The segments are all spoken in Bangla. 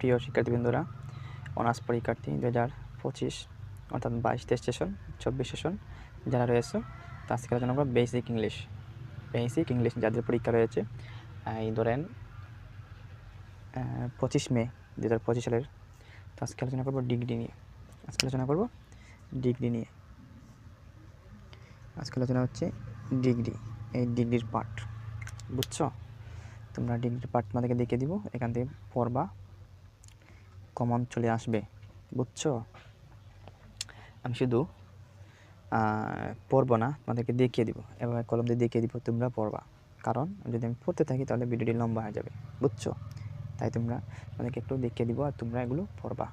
প্রিয় শিক্ষার্থীবৃন্দরা, অনার্স পরীক্ষার্থী দু হাজার পঁচিশ অর্থাৎ বাইশ তেইশ সেশন, চব্বিশ সেশন যারা রয়েছে তো আজকে আলোচনা করব বেসিক ইংলিশ। বেসিক ইংলিশ যাদের পরীক্ষা রয়েছে এই ধরেন পঁচিশ মে দু হাজার পঁচিশ সালের, তো আজকে আলোচনা করব ডিগ্রি নিয়ে। আজকে আলোচনা করব ডিগ্রি নিয়ে। আজকে আলোচনা হচ্ছে ডিগ্রি, এই ডিগ্রির পার্ট বুঝছ? তোমরা ডিগ্রির পার্ট তোমাদেরকে দেখিয়ে দিব, এখান থেকে পড়বা। কমন চলে আসবে, বুঝছ? আমি শুধু পড়ব না, তোমাদেরকে দেখিয়ে দিব। এবার কলম দিয়ে দেখিয়ে দিব, তোমরা পড়বা। কারণ যদি আমি পড়তে থাকি, তাহলে ভিডিওটি লম্বা হয়ে যাবে, বুঝছ? তাই তোমরা তোমাদেরকে একটু দেখিয়ে দিব আর তোমরা এগুলো পড়বা।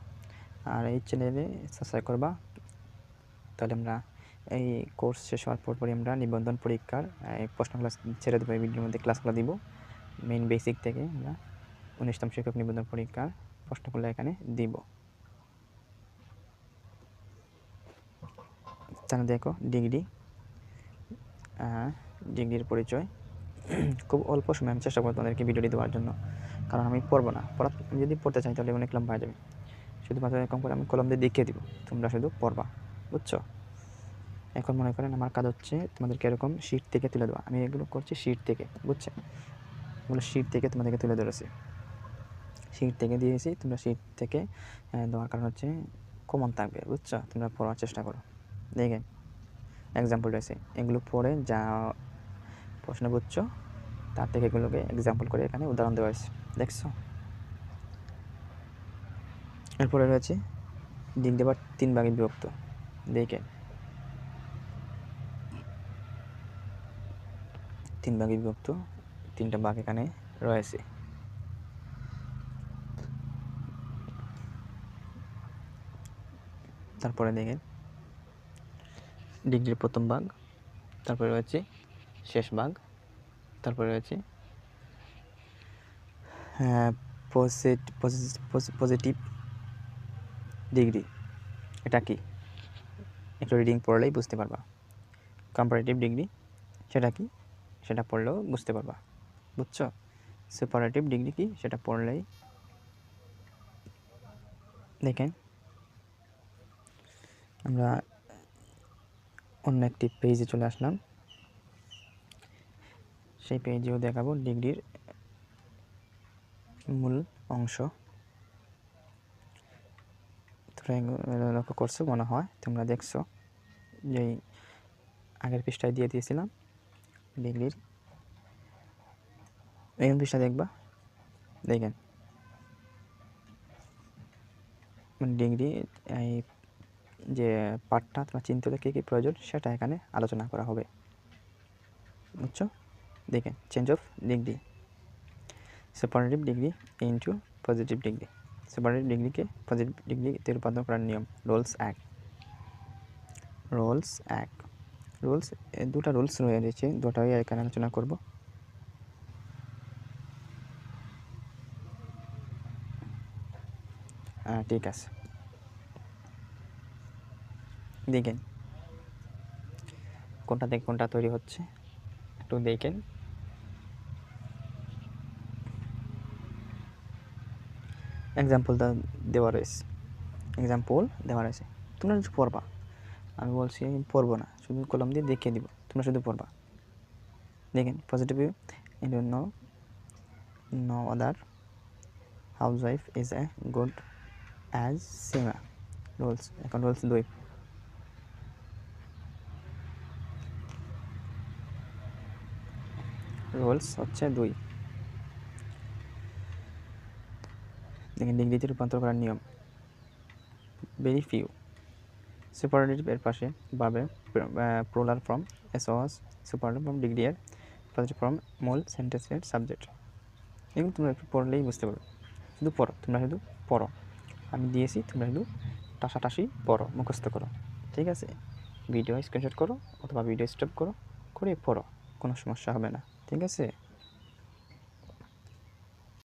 আর এই চ্যানেলে সাবস্ক্রাইব করবা, তাহলে আমরা এই কোর্স শেষ হওয়ার পর পরই আমরা নিবন্ধন পরীক্ষার প্রশ্ন ক্লাস ছেড়ে দেবো, এই ভিডিওর মধ্যে ক্লাসগুলো দিব। মেইন বেসিক থেকে আমরা উনিশতম শিক্ষক নিবন্ধন পরীক্ষার প্রশ্নগুলো এখানে দিব। তাহলে দেখো, ডিগ্রি ডিগ্রির পরিচয়। খুব অল্প সময় আমি চেষ্টা করব তোমাদেরকে ভিডিওটি দেওয়ার জন্য, কারণ আমি পড়ব না। পড়া যদি পড়তে চাই তাহলে অনেক লম্বা হয়ে যাবে। শুধুমাত্র এরকম করে আমি কলম দিয়ে দেখিয়ে দিব, তোমরা শুধু পড়বা, বুঝছ? এখন মনে করেন আমার কাজ হচ্ছে তোমাদেরকে এরকম শিট থেকে তুলে দেওয়া। আমি এগুলো করছি শিট থেকে, বুঝছে? এগুলো শিট থেকে তোমাদেরকে তুলে ধরেছি। শিট থেকে দিয়েছি। তোমরা শিট থেকে দেওয়ার কারণ হচ্ছে কমন থাকবে, বুঝছ? তোমরা পড়ার চেষ্টা করো। দেখে এক্সাম্পল রয়েছে। এগুলো পড়ে যা প্রশ্ন বুঝছ তার থেকে এগুলোকে এক্সাম্পল করে এখানে উদাহরণ দেওয়া হয়েছে। দেখছ? এরপরে রয়েছে, দিক দেবার তিন ভাগে বিভক্ত। দেখে, তিন ভাগে বিভক্ত, তিনটা ভাগ এখানে রয়েছে। তারপরে দেখেন। ডিগ্রির প্রথম ভাগ, তারপরে রয়েছে শেষ ভাগ, তারপরে রয়েছে পজিটিভ ডিগ্রি। এটা কি? একটু রিডিং পড়লেই বুঝতে পারবা। কম্পারেটিভ ডিগ্রি, সেটা কি? সেটা পড়লেও বুঝতে পারবা। বুঝছ? সেপারেটিভ ডিগ্রি কি? সেটা পড়লেই দেখেন। আমরা অন্য একটি পেজে চলে আসলাম। সেই পেজেও দেখাবো ডিগ্রির মূল অংশ। লক্ষ্য করছ মনে হয়, তোমরা দেখছ যে আগের পৃষ্ঠায় দিয়ে দিয়েছিলাম ডিগ্রির। এই পৃষ্ঠা দেখবা, দেখেন। ডিগ্রি, এই যে পাঠটা তোমার চিনতে কী কী প্রয়োজন সেটা এখানে আলোচনা করা হবে। বুঝছ? দেখেন change of degree superlative degree into positive degree superlative ডিগ্রিকে positive ডিগ্রিতে রূপান্তর করার নিয়ম রোলস এক। রোলস এক। রুলস দুটা রুলস রয়ে রয়েছে, দুটাই এখানে আলোচনা করব। ঠিক আছে। দেখেন। কোনটা থেকে কোনটা তৈরি হচ্ছে, একটু দেখেন। এক্সাম্পল দেওয়া রয়েছে। এক্সাম্পল দেওয়া রয়েছে। তোমরা কিছু পড়বা। আমি বলছি পড়ব না, শুধু কলম দিয়ে দেখিয়ে দিব। তোমরা শুধু পড়বা। দেখেন positive you know no other housewife is a good as Sima rules এখন রুলস দুই। রুলস হচ্ছে দুই। দেখেন ডিগ্রিতে রূপান্তর করার নিয়ম। ভেরি ফিউ সুপারলেটিভ এর পাশে পাবে প্রোলার ফর্ম এস ওয়াস সুপারলেটিভ ফর্ম ডিগ্রি এর পজিটিভ ফর্ম মূল সেন্টেন্সের সাবজেক্ট এগুলো তোমরা একটু পড়লেই বুঝতে পারবে। শুধু পড়ো, তোমরা শুধু পড়ো। আমি দিয়েছি, তোমরা শুধু টাসাটাসি পড়ো, মুখস্থ করো। ঠিক আছে? ভিডিও স্ক্রিনশট করো অথবা ভিডিও স্টপ করো, করে পড়ো। কোনো সমস্যা হবে না। ঠিক আছে